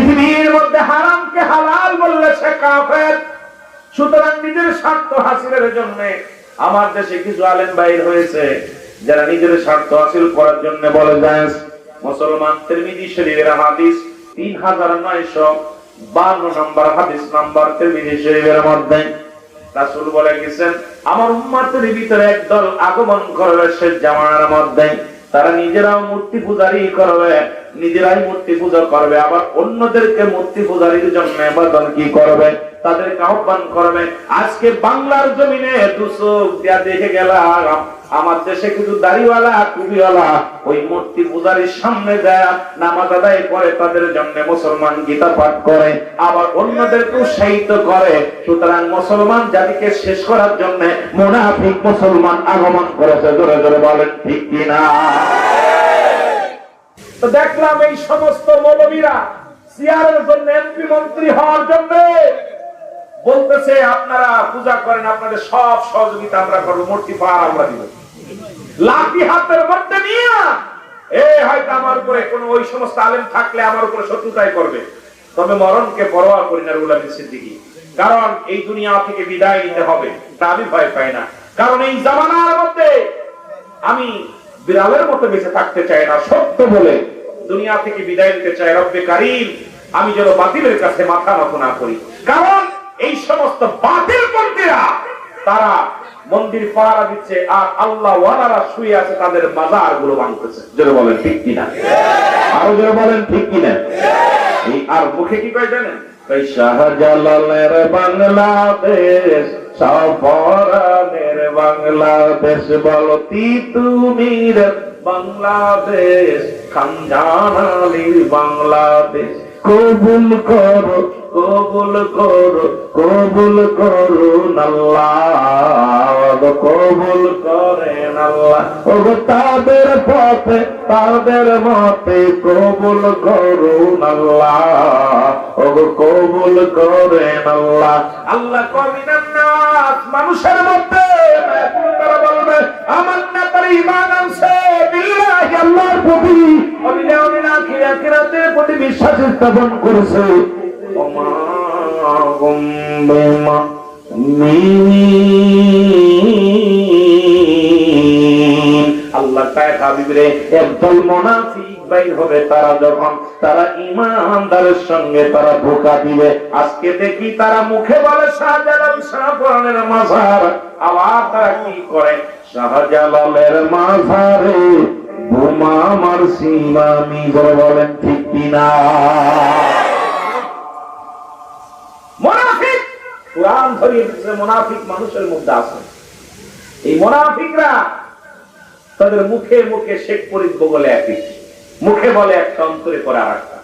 পৃথিবীর মধ্যে হারামকে হালাল বললে সে কাফের। সুতরাং নিজের স্বার্থ হাসিলের জন্য আমার দেশে কিছু আলেম বাইর হয়েছে, যারা নিজের স্বার্থ হাসিল করার জন্য বলে যায় মুসলমান তিরমিজি শরীফের হাদিস তিন হাজার নয়শো বান্ন নম্বর হাদিস নাম্বার তিরমিজি শরীফের মধ্যে রাসূল বলে গেছেন, আমার উম্মতের ভিতরে একদল আগমন করবে সে জামানার মধ্যে। তারা নিজেরাও মূর্তি পূজারি করবে। নিজেরাই মূর্তি পূজা করবে, আবার অন্যদেরকে মূর্তি পূজারির জন্য আবেদন কি করবে? তাদেরকে আহ্বান করবে, আজকে বাংলার জমিনে দেখে গেলাম, আমার দেশে কিছু দাড়িওয়ালা টুপিওয়ালা ওই মূর্তি পূজারির সামনে যায়, নামাজ আদায় করে তাদের জন্য মুসলমান গীতা পাঠ করে, আবার অন্যদেরকে উৎসাহিত করে। সুতরাং মুসলমান জাতিকে শেষ করার জন্য মোনাফিক মুসলমান আগমন করেছে, জোরে জোরে বলেন, ঠিক কিনা? তো দেখলাম এই সমস্ত মৌলবীরা সিয়ারের জন্য এমপি মন্ত্রী হওয়ার জন্য বলতেছে, আপনারা পূজা করেন, আপনাদের সব সহযোগিতা আমরা করব, মূর্তি পাহাড় আমরা দিব। লাঠি হাতের মধ্যে নিয়ে, এ হয়তো আমার উপরে কোন ওই সমস্ত আলেম থাকলে আমার উপরে শত্রুতাই করবে। তবে মরণকে পরোয়া করি না রুল সিদ্দিকী। কারণ এই দুনিয়া থেকে বিদায় নিতে হবে, তা আমি ভয় পাই না। কারণ এই জামানার মধ্যে আমি বিড়ালের মতো বেঁচে থাকতে চাই না, সত্য বলে দুনিয়া থেকে বিদায় নিতে চাই রব্বে কারিম। আমি যেন বাতিলের কাছে মাথা নত না করি। কারণ এই সমস্ত বাতিল পন্থীরা, তারা মন্দির পাহারা দিচ্ছে আর আল্লাহ ওয়ালারা শুয়ে আছে তাদের মাজারগুলো ভাঙতেছে। জোরে বলেন, ঠিক কিনা? আরও জোরে বলেন, ঠিক কিনা? আর মুখে কি কয় জানেন? শাহজালালের বাংলাদেশ সফরানের বাংলাদেশ বলতি তুমি বাংলাদেশ খানজানালির বাংলাদেশ। কবুল করো কবুল করো, কবুল করুন আল্লাহ কবুল করেন আল্লাহ ও তাদের পথে, তাদের মতে কবুল করুন আল্লাহ ও কবুল করেন আল্লাহ আল্লাহ নাস মানুষের মধ্যে আমার না তার আনছে, বিল্লাহি আল্লাহর প্রতি। অবিলে অবিনা খিরা খিরাতে প্রতি বিশ্বাস স্থাপন করেছে। ওমা হুম বিমা মিন আল্লাহ হাবিবরে একদল বাইর হবে, তারা যখন তারা ইমানদারের সঙ্গে তারা ধোকা দিবে, আজকে দেখি তারা মুখে বলে শাহজালাল শাহপুরানের মাজার। আবার তারা কি করে? শাহজালালের মাজারে বোমা করে বলেন ঠিক কিনা? মোনাফিক মানুষের মধ্যে এই মুখে মুখে শেখ পরিত্ব বলে একই। মুখে বলে একটা অন্তরে করে আর একটা।